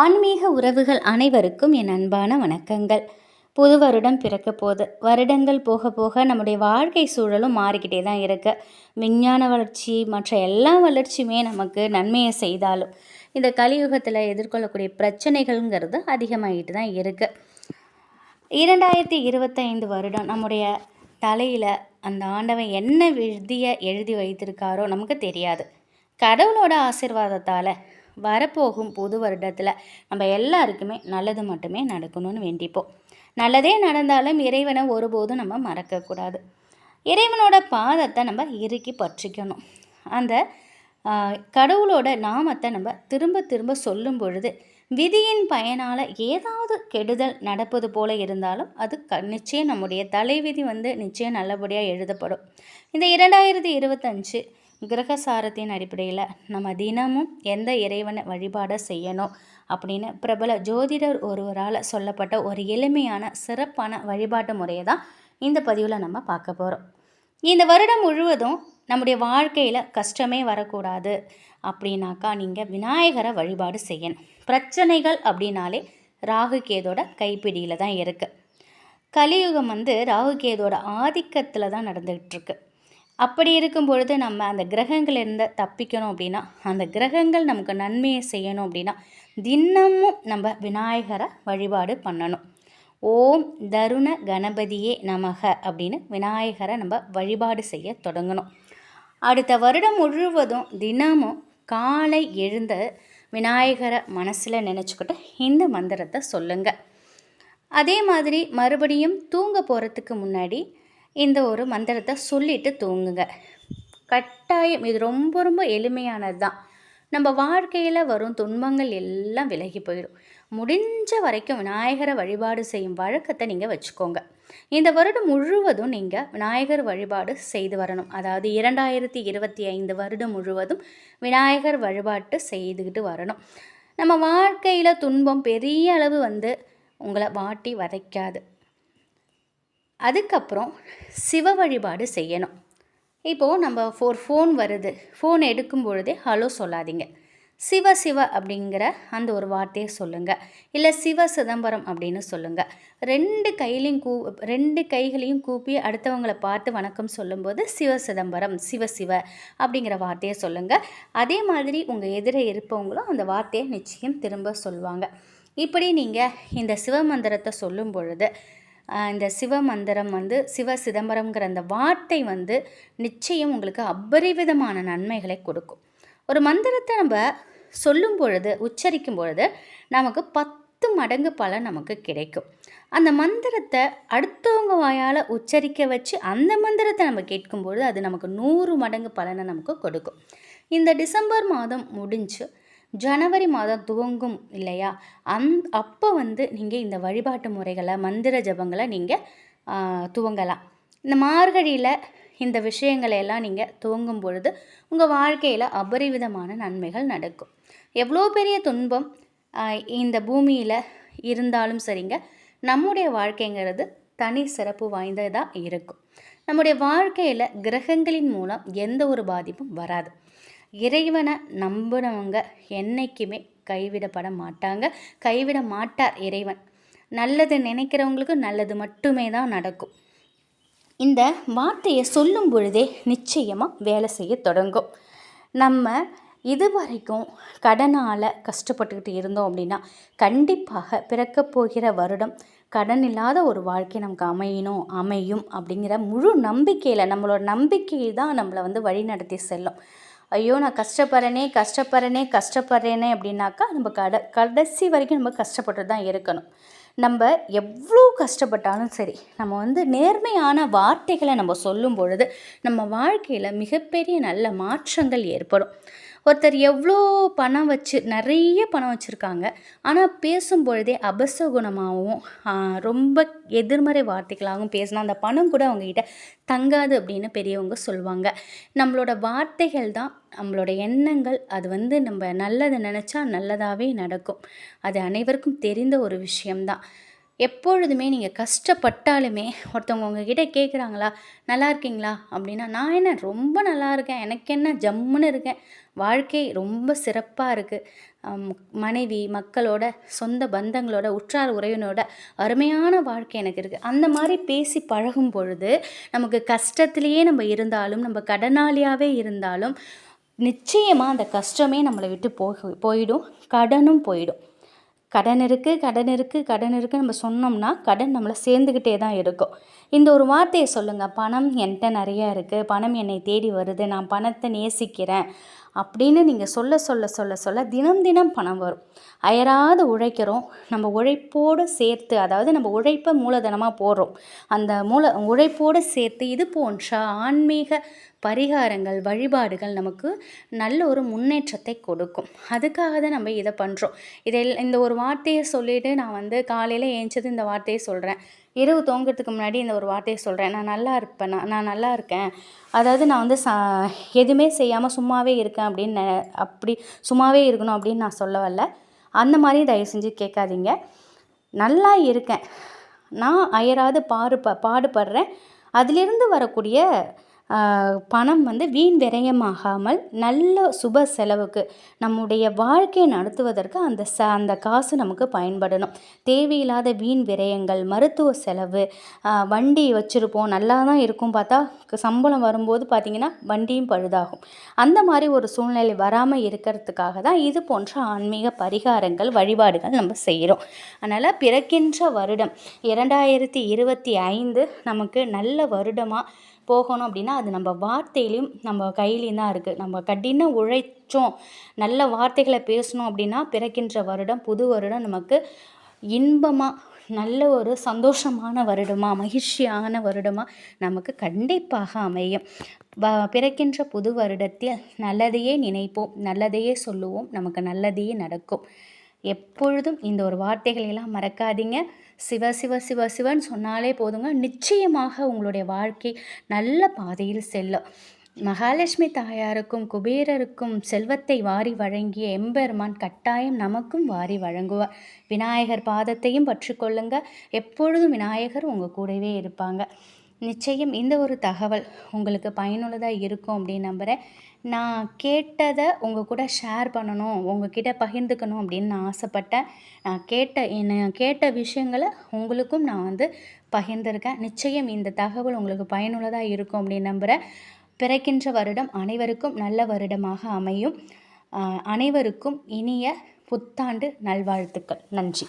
ஆன்மீக உறவுகள் அனைவருக்கும் என் அன்பான வணக்கங்கள். புது வருடம் பிறக்க போகுது. வருடங்கள் போக போக நம்முடைய வாழ்க்கை சூழலும் மாறிக்கிட்டே தான் இருக்கு. விஞ்ஞான வளர்ச்சி மற்ற எல்லா வளர்ச்சியுமே நமக்கு நன்மையை செய்தாலும் இந்த கலியுகத்தில் எதிர்கொள்ளக்கூடிய பிரச்சனைகள்ங்கிறது அதிகமாகிட்டு தான் இருக்குது இரண்டாயிரத்தி இருபத்தைந்து வருடம் நம்முடைய தலையில் அந்த ஆண்டவன் என்ன விதியை எழுதி வைத்திருக்காரோ நமக்கு தெரியாது. கடவுளோட ஆசீர்வாதத்தால் வரப்போகும் புது வருடத்தில் நம்ம எல்லாருக்குமே நல்லது மட்டுமே நடக்கணும்னு வேண்டிப்போம். நல்லதே நடந்தாலும் இறைவனை ஒருபோதும் நம்ம மறக்கக்கூடாது. இறைவனோட பாதத்தை நம்ம இறுக்கி பற்றிக்கணும். அந்த கடவுளோட நாமத்தை நம்ம திரும்ப திரும்ப சொல்லும் பொழுது விதியின் பயனால் ஏதாவது கெடுதல் நடப்பது போல இருந்தாலும் அது க நிச்சயம் நம்முடைய தலைவிதி வந்து நிச்சயம் நல்லபடியாக எழுதப்படும். இந்த இரண்டாயிரத்தி இருபத்தஞ்சு கிரகசாரத்தின் அடிப்படையில் நம்ம தினமும் எந்த இறைவனை வழிபாடை செய்யணும் அப்படின்னு பிரபல ஜோதிடர் ஒருவரால் சொல்லப்பட்ட ஒரு எளிமையான சிறப்பான வழிபாட்டு முறையை தான் இந்த பதிவில் நம்ம பார்க்க போகிறோம் இந்த வருடம் முழுவதும் நம்முடைய வாழ்க்கையில் கஷ்டமே வரக்கூடாது அப்படின்னாக்கா நீங்கள் விநாயகரை வழிபாடு செய்யணும். பிரச்சனைகள் அப்படின்னாலே ராகு கேதோட கைப்பிடியில் தான் இருக்குது கலியுகம் வந்து ராகு கேதோட ஆதிக்கத்தில் தான் நடந்துகிட்ருக்கு அப்படி இருக்கும் பொழுது நம்ம அந்த கிரகங்கள்லேருந்து தப்பிக்கணும் அப்படின்னா அந்த கிரகங்கள் நமக்கு நன்மையை செய்யணும் அப்படின்னா தினமும் நம்ம விநாயகரை வழிபாடு பண்ணணும். ஓம் தருண கணபதியே நமக அப்படின்னு விநாயகரை நம்ம வழிபாடு செய்ய தொடங்கணும். அடுத்த வருடம் முழுவதும் தினமும் காலை எழுந்த விநாயகரை மனசில் நினச்சிக்கிட்டு இந்த மந்திரத்தை சொல்லுங்கள் அதே மாதிரி மறுபடியும் தூங்க போகிறதுக்கு முன்னாடி இந்த ஒரு மந்திரத்தை சொல்லிட்டு தூங்குங்க. கட்டாயம் இது ரொம்ப ரொம்ப எளிமையானது தான். நம்ம வாழ்க்கையில் வரும் துன்பங்கள் எல்லாம் விலகி போயிடும். முடிஞ்ச வரைக்கும் விநாயகரை வழிபாடு செய்யும் வழக்கத்தை நீங்கள் வச்சுக்கோங்க. இந்த வருடம் முழுவதும் நீங்கள் விநாயகர் வழிபாடு செய்து வரணும். அதாவது இரண்டாயிரத்தி இருபத்தி ஐந்து வருடம் முழுவதும் விநாயகர் வழிபாட்டு செய்துக்கிட்டு வரணும். நம்ம வாழ்க்கையில் துன்பம் பெரிய அளவு வந்து உங்களை வாட்டி வதைக்காது. அதுக்கப்புறம் சிவ வழிபாடு செய்யணும். இப்போது நம்ம ஃபோர் ஃபோன் வருது. ஃபோன் எடுக்கும் பொழுதே ஹலோ சொல்லாதீங்க. சிவ சிவ அப்படிங்கிற அந்த ஒரு வார்த்தையை சொல்லுங்கள் இல்லை சிவ சிதம்பரம் அப்படின்னு சொல்லுங்கள் ரெண்டு கையிலையும் கூ ரெண்டு கைகளையும் கூப்பி அடுத்தவங்களை பார்த்து வணக்கம் சொல்லும்போது சிவ சிதம்பரம் சிவ சிவ அப்படிங்கிற வார்த்தையை சொல்லுங்கள் அதே மாதிரி உங்கள் எதிரே இருப்பவங்களும் அந்த வார்த்தையை நிச்சயம் திரும்ப சொல்லுவாங்க. இப்படி நீங்கள் இந்த சிவமந்திரத்தை சொல்லும் பொழுது இந்த சிவ மந்திரம் வந்து சிவ சிதம்பரம்ங்கிற அந்த வார்த்தை வந்து நிச்சயம் உங்களுக்கு அபரிவிதமான நன்மைகளை கொடுக்கும். ஒரு மந்திரத்தை நம்ம சொல்லும் பொழுது உச்சரிக்கும் பொழுது நமக்கு பத்து மடங்கு பலன் நமக்கு கிடைக்கும். அந்த மந்திரத்தை அடுத்தவங்க வாயால் உச்சரிக்க வச்சு அந்த மந்திரத்தை நம்ம கேட்கும்பொழுது அது நமக்கு நூறு மடங்கு பலனை நமக்கு கொடுக்கும். இந்த டிசம்பர் மாதம் முடிஞ்சு ஜனவரி மாதம் துவங்கும் இல்லையா? அந் அப்போ வந்து நீங்கள் இந்த வழிபாட்டு முறைகளை மந்திர ஜபங்களை நீங்கள் துவங்கலாம். இந்த மார்கழியில் இந்த விஷயங்களை எல்லாம் நீங்கள் துவங்கும் பொழுது உங்கள் வாழ்க்கையில் அபரிவிதமான நன்மைகள் நடக்கும். எவ்வளோ பெரிய துன்பம் இந்த பூமியில் இருந்தாலும் சரிங்க நம்முடைய வாழ்க்கைங்கிறது தனி சிறப்பு வாய்ந்ததாக இருக்கும். நம்முடைய வாழ்க்கையில் கிரகங்களின் மூலம் எந்த ஒரு பாதிப்பும் வராது. இறைவனை நம்பினவங்க என்றைக்குமே கைவிடப்பட மாட்டாங்க. கைவிட மாட்டார் இறைவன். நல்லது நினைக்கிறவங்களுக்கு நல்லது மட்டுமே தான் நடக்கும். இந்த வார்த்தையை சொல்லும் பொழுதே நிச்சயமாக வேலை செய்ய தொடங்கும். நம்ம இதுவரைக்கும் கடனால் கஷ்டப்பட்டுக்கிட்டு இருந்தோம் அப்படின்னா கண்டிப்பாக பிறக்கப் போகிற வருடம் கடன் இல்லாத ஒரு வாழ்க்கை நமக்கு அமையணும் அமையும் அப்படிங்கிற முழு நம்பிக்கையில் நம்மளோட நம்பிக்கை தான் நம்மளை வந்து வழி நடத்தி செல்லும். ஐயோ நான் கஷ்டப்படுறேனே கஷ்டப்படுறேனே கஷ்டப்படுறேனே அப்படின்னாக்கா நம்ம கட கடைசி வரைக்கும் நம்ம கஷ்டப்பட்டு தான் இருக்கணும். நம்ம எவ்வளோ கஷ்டப்பட்டாலும் சரி நம்ம வந்து நேர்மையான வார்த்தைகளை நம்ம சொல்லும் பொழுது நம்ம வாழ்க்கையில் மிகப்பெரிய நல்ல மாற்றங்கள் ஏற்படும். ஒருத்தர் எவ்வளோ பணம் வச்சு நிறைய பணம் வச்சுருக்காங்க. ஆனால் பேசும் பொழுதே அபசகுணமாகவும் ரொம்ப எதிர்மறை வார்த்தைகளாகவும் பேசினா அந்த பணம் கூட அவங்ககிட்ட தங்காது அப்படின்னு பெரியவங்க சொல்லுவாங்க. நம்மளோட வார்த்தைகள் தான் நம்மளோட எண்ணங்கள் அது வந்து நம்ம நல்லதை நினச்சா நல்லதாகவே நடக்கும். அது அனைவருக்கும் தெரிந்த ஒரு விஷயம்தான். எப்பொழுதுமே நீங்கள் கஷ்டப்பட்டாலுமே ஒருத்தவங்க உங்ககிட்ட கேட்குறாங்களா நல்லா இருக்கீங்களா? அப்படின்னா நான் என்ன ரொம்ப நல்லா இருக்கேன். எனக்கு என்ன ஜம்முன்னு இருக்கேன். வாழ்க்கை ரொம்ப சிறப்பாக இருக்குது மனைவி மக்களோட சொந்த பந்தங்களோட உற்றார் உறவினோட அருமையான வாழ்க்கை எனக்கு இருக்குது அந்த மாதிரி பேசி பழகும் பொழுது நமக்கு கஷ்டத்துலேயே நம்ம இருந்தாலும் நம்ம கடனாளியாகவே இருந்தாலும் நிச்சயமாக அந்த கஷ்டமே நம்மளை விட்டு போக போயிடும் கடனும் போயிடும். கடன் இருக்குது கடன் இருக்குது கடன் இருக்குது நம்ம சொன்னோம்னா கடன் நம்மளை சேர்ந்துக்கிட்டே தான் இருக்கும் இந்த ஒரு வார்த்தையை சொல்லுங்கள் பணம் என்கிட்ட நிறையா இருக்குது பணம் என்னை தேடி வருது நான் பணத்தை நேசிக்கிறேன் அப்படின்னு நீங்கள் சொல்ல சொல்ல சொல்ல சொல்ல தினம் தினம் பணம் வரும். அயராது உழைக்கிறோம். நம்ம உழைப்போடு சேர்த்து அதாவது நம்ம உழைப்பை மூலதனமாக போடுறோம். அந்த மூல உழைப்போடு சேர்த்து இது போன்ற ஆன்மீக பரிகாரங்கள் வழிபாடுகள் நமக்கு நல்ல ஒரு முன்னேற்றத்தை கொடுக்கும். அதுக்காக தான் நம்ம இதை பண்ணுறோம் இதில் இந்த ஒரு வார்த்தையை சொல்லிவிட்டு நான் வந்து காலையில் ஏஞ்சது இந்த வார்த்தையை சொல்கிறேன் இரவு தூங்குறதுக்கு முன்னாடி இந்த ஒரு வார்த்தையை சொல்கிறேன் நான் நல்லா இருப்பேன். நான் நான் நல்லா இருக்கேன். அதாவது நான் வந்து சா எதுவுமே செய்யாமல் சும்மாவே இருக்கேன் அப்படின்னு அப்படி சும்மாவே இருக்கணும் அப்படின்னு நான் சொல்ல வரல அந்த மாதிரி தயவு செஞ்சு கேட்காதீங்க. நல்லா இருக்கேன். நான் அயராது பாடுப பாடுபடுறேன். அதிலிருந்து வரக்கூடிய பணம் வந்து வீண் விரயமாகாமல் நல்ல சுப செலவுக்கு நம்முடைய வாழ்க்கையை நடத்துவதற்கு அந்த ச அந்த காசு நமக்கு பயன்படணும். தேவையில்லாத வீண் விரயங்கள் மருத்துவ செலவு வண்டி வச்சுருப்போம் நல்லா தான் இருக்கும் பார்த்தா சம்பளம் வரும்போது பார்த்திங்கன்னா வண்டியும் பழுதாகும். அந்த மாதிரி ஒரு சூழ்நிலை வராமல் இருக்கிறதுக்காக தான் இது போன்ற ஆன்மீக பரிகாரங்கள் வழிபாடுகள் நம்ம செய்கிறோம் அதனால் பிறக்கின்ற வருடம் இரண்டாயிரத்தி இருபத்தி ஐந்து நமக்கு நல்ல வருடமாக போகணும் அப்படின்னா அது நம்ம வார்த்தையிலையும் நம்ம கையிலையும் தான் இருக்குது நம்ம கடின உழைச்சோம் நல்ல வார்த்தைகளை பேசணும் அப்படின்னா பிறக்கின்ற வருடம் புது வருடம் நமக்கு இன்பமாக நல்ல ஒரு சந்தோஷமான வருடமாக மகிழ்ச்சியான வருடமாக நமக்கு கண்டிப்பாக அமையும். வ பிறக்கின்ற புது வருடத்தில் நல்லதையே நினைப்போம் நல்லதையே சொல்லுவோம் நமக்கு நல்லதையே நடக்கும். எப்பொழுதும் இந்த ஒரு வார்த்தைகளெல்லாம் மறக்காதீங்க. சிவ சிவ சிவ சிவன் சொன்னாலே போதுங்க. நிச்சயமாக உங்களுடைய வாழ்க்கை நல்ல பாதையில் செல்லும். மகாலட்சுமி தாயாருக்கும் குபேரருக்கும் செல்வத்தை வாரி வழங்கிய எம்பெருமான் கட்டாயம் நமக்கும் வாரி வழங்குவார். விநாயகர் பாதத்தையும் பற்றிக்கொள்ளுங்க எப்பொழுதும் விநாயகர் உங்கள் கூடவே இருப்பாங்க. நிச்சயம் இந்த ஒரு தகவல் உங்களுக்கு பயனுள்ளதாக இருக்கும் அப்படின்னு நம்புகிறேன் நான் கேட்டதை உங்கள் கூட ஷேர் பண்ணணும் உங்ககிட்ட பகிர்ந்துக்கணும் அப்படின்னு நான் ஆசைப்பட்டேன். நான் கேட்ட என்ன கேட்ட விஷயங்களை உங்களுக்கும் நான் வந்து பகிர்ந்திருக்கேன். நிச்சயம் இந்த தகவல் உங்களுக்கு பயனுள்ளதாக இருக்கும் அப்படின்னு நம்புகிறேன் பிறக்கின்ற வருடம் அனைவருக்கும் நல்ல வருடமாக அமையும். அனைவருக்கும் இனிய புத்தாண்டு நல்வாழ்த்துக்கள். நன்றி.